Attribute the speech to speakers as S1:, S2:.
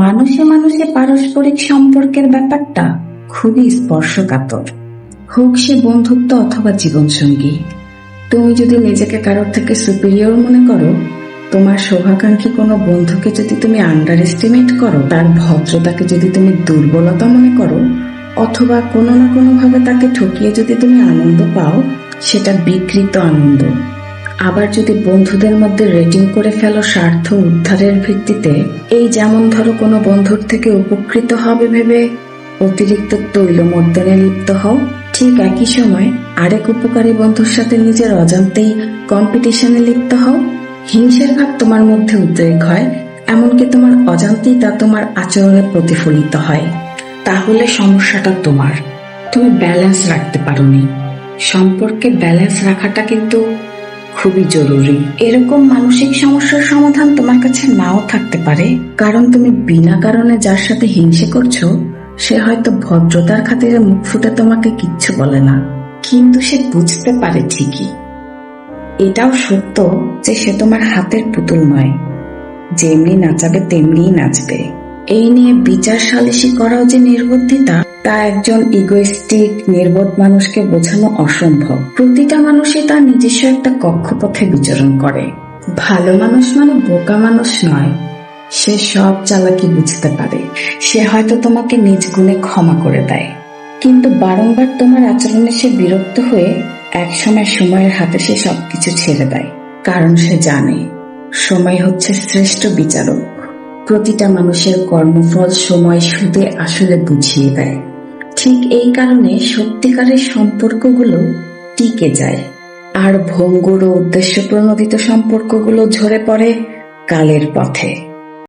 S1: মানুষে মানুষে পারস্পরিক সম্পর্কের ব্যাপারটা খুবই স্পর্শকাতর। হোক সে বন্ধুত্ব অথবা জীবনসঙ্গী, তুমি যদি নিজেকে কারোর থেকে সুপিরিয়র মনে করো, তোমার শোভাকাঙ্ক্ষী কোনো বন্ধুকে যদি তুমি আন্ডার এস্টিমেট করো, তার ভদ্রতাকে যদি তুমি দুর্বলতা মনে করো, অথবা কোনো না কোনোভাবে তাকে ঠকিয়ে যদি তুমি আনন্দ পাও, সেটা বিকৃত আনন্দ। আবার যদি বন্ধুদের মধ্যে রেটিং করে ফেলো স্বার্থ উদ্ধারের ভিত্তিতে, এই যেমন ধরো কোনো বন্ধুর থেকে উপকৃত হবে ভেবে অতিরিক্ত তৈলমর্দনে লিপ্ত হও। ঠিক একই সময় আরেক উপকারী বন্ধুর সাথে নিজের অজান্তেই কম্পিটিশনে লিপ্ত হও। হিংসের ভাব তোমার মধ্যে উদ্রেক হয়, এমনকি তোমার অজান্তেই তা তোমার আচরণে প্রতিফলিত হয়। তাহলে সমস্যাটা তোমার। তুমি ব্যালেন্স রাখতে পারোনি। সম্পর্কে ব্যালেন্স রাখাটা কিন্তু খুবই জরুরি। এরকম মানসিক সমস্যার সমাধান তোমার কাছে নাও থাকতে পারে। কারণ তুমি বিনা কারণে যার সাথে হিংসে করছ, সে হয়তো ভদ্রতার খাতিরে মুখ ফুটে তোমাকে কিচ্ছু বলে না। কিন্তু সে বুঝতে পারে ঠিকই। এটাও সত্য যে সে তোমার হাতের পুতুল নয়। যেমনি নাচাবে তেমনি নাচবে। এই নিয়ে বিচার সালিশি করাও যে নির্বুদ্ধিতা তা একজন ইগোইস্টিক নির্বোধ মানুষকে বোঝানো অসম্ভব। প্রতিটা মানুষই তার নিজস্ব একটা কক্ষপথে বিচরণ করে। ভালো মানুষ মানে বোকা মানুষ নয়। সে সব চালাকি বুঝতে পারে। সে হয়তো তোমাকে নিজ গুণে ক্ষমা করে দেয়। কিন্তু বারংবার তোমার আচরণে সে বিরক্ত হয়ে একসময় সময়ের হাতে সে সবকিছু ছেড়ে দেয়। কারণ সে জানে, সময় হচ্ছে শ্রেষ্ঠ বিচারক। প্রতিটা মানুষের কর্মফল সময় সুদে আসলে বুঝিয়ে দেয়। ঠিক এই কারণে সত্যিকারের সম্পর্কগুলো টিকে যায়। আর ভঙ্গুর ও উদ্দেশ্য প্রণোদিত সম্পর্কগুলো ঝরে পড়ে কালের পথে।